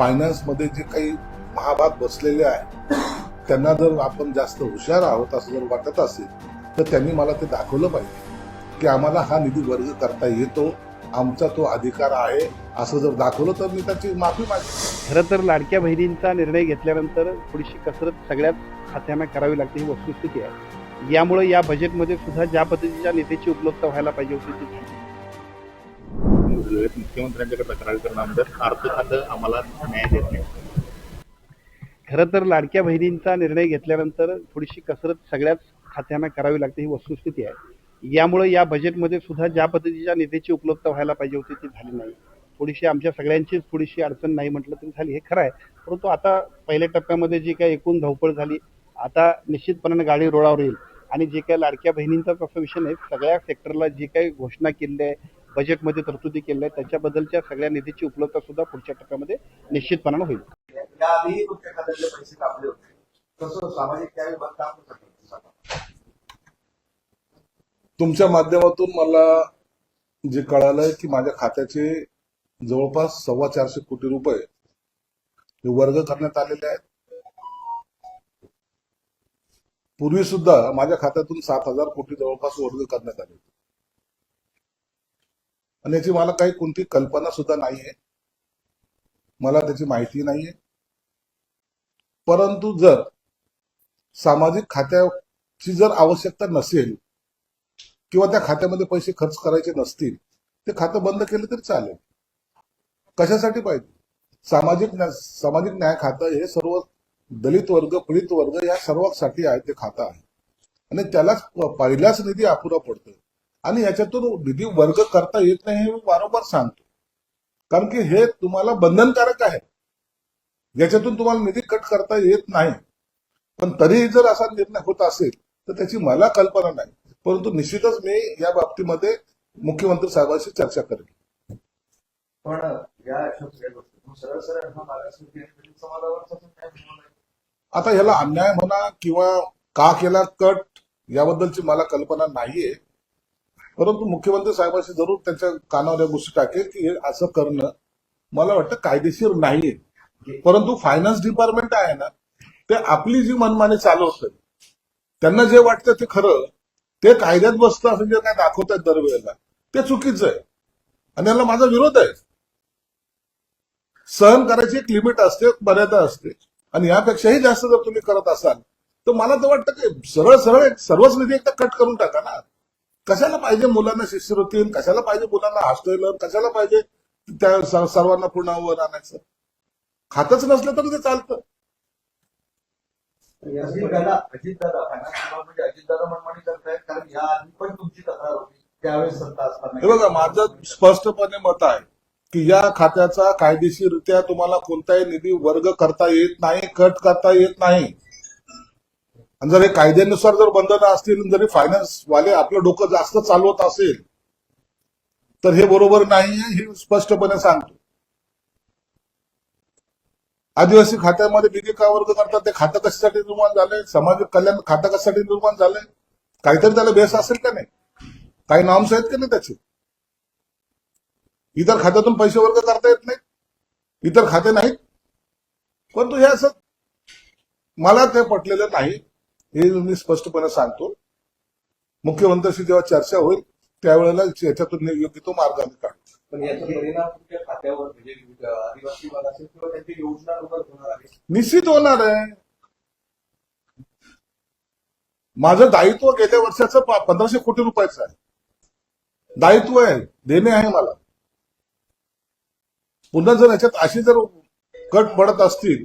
फायनान्समध्ये जे काही महाभाग बसलेले आहे त्यांना जर आपण जास्त हुशार आहोत असं जर वाटत असेल तर त्यांनी मला ते दाखवलं पाहिजे की आम्हाला हा निधी वर्ग करता येतो आमचा तो अधिकार आहे असं जर दाखवलं तर मी त्याची माफी मागेन. खरं तर लाडक्या बहिणींचा निर्णय घेतल्यानंतर थोडीशी कसरत सगळ्याच खात्यांना करावी लागते ही वस्तुस्थिती आहे. यामुळे या बजेटमध्ये सुद्धा ज्या पद्धतीच्या निधीची उपलब्ध व्हायला पाहिजे होती ती मुख्यमंत्र्यांच्याकडे तक्रार करण्यानंतर अर्थ खातं आम्हाला न्याय देत नाही. खरं तर लाडक्या बहिणींचा निर्णय घेतल्यानंतर थोडीशी कसरत सगळ्याच खात्यांना करावी लागते ही वस्तुस्थिती आहे. यामुळे या बजेटमध्ये सुद्धा ज्या पद्धतीच्या निधीची उपलब्धता व्हायला पाहिजे होती ती झाली नाही. थोडीशी आमच्या सगळ्यांचीच थोडीशी अडचण नाही म्हटलं तरी झाली. हे खरं आहे. परंतु आता पहिल्या टप्प्यामध्ये जी काही एकूण धावपळ झाली आता निश्चितपणाने गाडी रोडावर येईल. आणि जे काही लाडक्या बहिणींचाच असा विषय नाही सगळ्या सेक्टरला जी काही घोषणा केली आहे बजेटमध्ये तरतुदी केल्या आहेत. त्याच्याबद्दलच्या सगळ्या निधीची उपलब्धता सुद्धा पुढच्या टप्प्यामध्ये निश्चितपणाने होईल. तुमच्या पैसे कापले होते. माध्यमातून मला जे कळालंय की माझ्या खात्याचे जवळपास सव्वा चारशे कोटी रुपये हे वर्ग करण्यात आलेले आहेत. पूर्वी सुद्धा माझ्या खात्यातून सात हजार कोटी जवळपास वर्ग करण्यात आले होते. आणि याची मला काही कोणती कल्पना सुद्धा नाहीये. मला त्याची माहिती नाहीये. परंतु जर सामाजिक खात्याची जर आवश्यकता नसेल किंवा त्या खात्यामध्ये पैसे खर्च करायचे नसतील ते खातं बंद केलं तरी चालेल. कशासाठी पाहिजे? सामाजिक न्या- सामाजिक न्याय खातं हे सर्व दलित वर्ग पीडित वर्ग या सर्वांसाठी आहे ते खातं आहे. आणि त्यालाच पहिलाच निधी अपुरा पडतोय. आणि याच्यातून निधी वर्ग करता येत नाही हे मी वारंवार सांगतो. कारण की हे तुम्हाला बंधनकारक आहे. याच्यातून तुम्हाला निधी कट करता येत नाही. पण तरीही जर असा निर्णय होत असेल तर त्याची मला कल्पना नाही. परंतु निश्चितच मी या बाबतीमध्ये मुख्यमंत्री साहेबांशी चर्चा करेन. पण या सरळ सरळ आता ह्याला अन्याय म्हणा किंवा का केला कट याबद्दलची मला कल्पना नाहीये. परंतु मुख्यमंत्री साहेबांशी जरूर त्यांच्या कानावर या गोष्टी टाकेल की हे असं करणं मला वाटतं कायदेशीर नाहीये. परंतु फायनान्स डिपार्टमेंट आहे ना ते आपली जी मनमानी चालवत त्यांना जे वाटतं ते खरं ते कायद्यात बसतं असं जे काय दाखवतात दरवेळेला ते चुकीचं आहे. आणि याला माझा विरोध आहे. सहन करायची एक लिमिट असते मर्यादा असते. आणि यापेक्षाही जास्त जर तुम्ही करत असाल तर मला तर वाटतं की सरळ सरळ एक सर्वच निधी एकदा कट करून टाका ना. कशाला पाहिजे मुलांना शिष्यवृत्ती कशाला पाहिजे मुलांना हॉस्टेल कशाला पाहिजे त्या सर्वांना पुन्हा आणायचं? खातच नसलं तर ते चालतं. अजितदादा अजितदादा म्हणजे अजितदादा मनमानी करतायत कारण या आधी पण तुमची तक्रार होती. त्यावेळेस सत्ता असताना. हे बघा माझं स्पष्टपणे मत आहे की या खात्याचा कायदेशीररित्या तुम्हाला कोणताही निधी वर्ग करता येत नाही कट करता येत नाही. आणि जर हे कायद्यानुसार जर बंधनं असतील जरी फायनान्स वाले आपलं डोकं जास्त चालवत असेल तर हे बरोबर नाहीये हे स्पष्टपणे सांगतो. आदिवासी खात्यामध्ये निधी का वर्ग करतात? ते खातं कशासाठी निर्माण झालंय समाज कल्याण खातं कशासाठी निर्माण झालंय काहीतरी त्याला बेस असेल का नाही? काही नॉर्म्स आहेत का नाही त्याचे? इतर खात्यातून पैसे वर्ग करता येत नाही इतर खाते नाहीत. परंतु हे असं मला ते पटलेलं नाही. हे मी स्पष्टपणे सांगतो. मुख्यमंत्र्यांशी जेव्हा चर्चा होईल त्यावेळेला याच्यातून योग्य तो मार्ग आम्ही काढू. पण याचा परिणाम तुमच्या खात्यावर म्हणजे आदिवासी विभाग असेल किंवा त्यांची योजना लवकर होणार आहे. निश्चित होणार आहे. माझं दायित्व गेल्या वर्षाचं पंधराशे कोटी रुपयाचं आहे. दायित्व आहे. देणे आहे मला. पुन्हा जर याच्यात अशी जर कट पडत असतील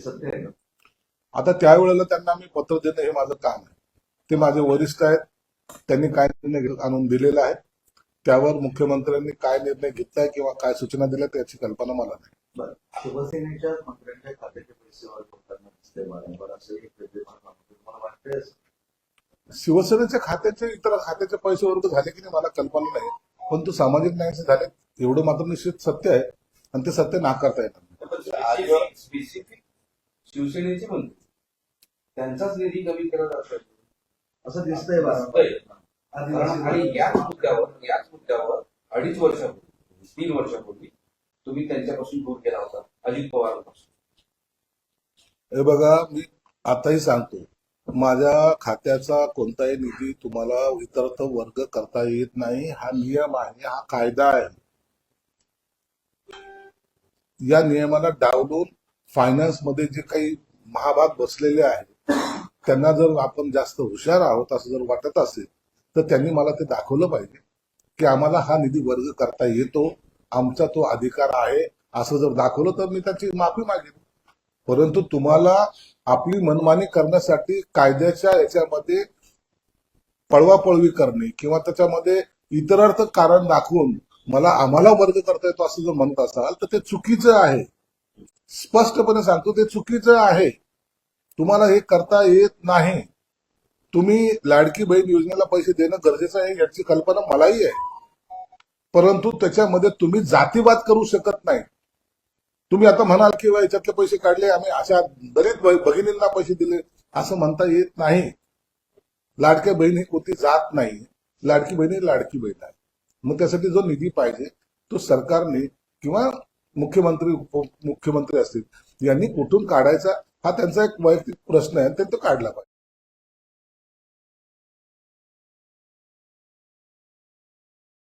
हे सत्य आहे का आता त्यावेळेला त्यांना मी पत्र देणं हे माझं काम आहे ते माझे वरिष्ठ आहेत त्यांनी काय निर्णय आणून दिलेला आहे त्यावर मुख्यमंत्र्यांनी काय निर्णय घेतलाय किंवा काय सूचना दिल्या त्याची कल्पना मला नाही. शिवसेनेच्या मंत्र्यांच्या खात्याचे पैसे वाटतंय? शिवसेनेच्या खात्याचे इतर खात्याचे पैसे वर्ग झाले की नाही मला कल्पना नाही पण तो सामाजिक न्यायाचे झाले एवढं मात्र निश्चित सत्य आहे आणि ते सत्य नाकारता येणार शिवसेनेचे मंत्री त्यांचाच निधी कमी करत असतात. असं दिसतंय आणि याच मुद्द्यावर याच मुद्द्यावर अडीच वर्षापूर्वी तीन वर्षापूर्वी तुम्ही त्यांच्यापासून दूर केला होता अजित पवारांपासून. हे बघा मी आताही सांगतो माझ्या खात्याचा कोणताही निधी तुम्हाला इतरत्र वर्ग करता येत नाही. हा नियम आहे हा कायदा आहे. या नियमाला डावलून फायनान्समध्ये जे काही महाभाग बसलेले आहेत त्यांना जर आपण जास्त हुशार आहोत असं जर वाटत असेल तर त्यांनी मला ते दाखवलं पाहिजे की आम्हाला हा निधी वर्ग करता येतो आमचा तो अधिकार आहे असं जर दाखवलं तर मी त्याची माफी मागेन. परंतु तुम्हाला आपली मनमानी करण्यासाठी कायद्याच्या याच्यामध्ये पळवापळवी करणे किंवा त्याच्यामध्ये इतरार्थ कारण दाखवून मला आम्हाला वर्ग करता येतो असं जर म्हणत असाल तर ते चुकीचं आहे. स्पष्टपणे सांगतो ते चुकीचं आहे. तुम्हाला हे करता येत नाही. तुम्ही लाडकी बहीण योजनेला पैसे देणं गरजेचं आहे याची कल्पना मलाही आहे. परंतु त्याच्यामध्ये तुम्ही जातीवाद करू शकत नाही. तुम्ही आता म्हणाल की याच्यातले पैसे काढले आम्ही अशा दलित भगिनींना पैसे दिले. असं म्हणता येत नाही. लाडक्या बहीण ही कोणती जात नाही. लाडकी बहीण ही लाडकी बहीण आहे. मग त्यासाठी जो निधी पाहिजे तो सरकारने किंवा मुख्यमंत्री उपमुख्यमंत्री असतील यांनी कुठून काढायचा हा त्यांचा एक वैयक्तिक प्रश्न आहे आणि ते तो काढला पाहिजे.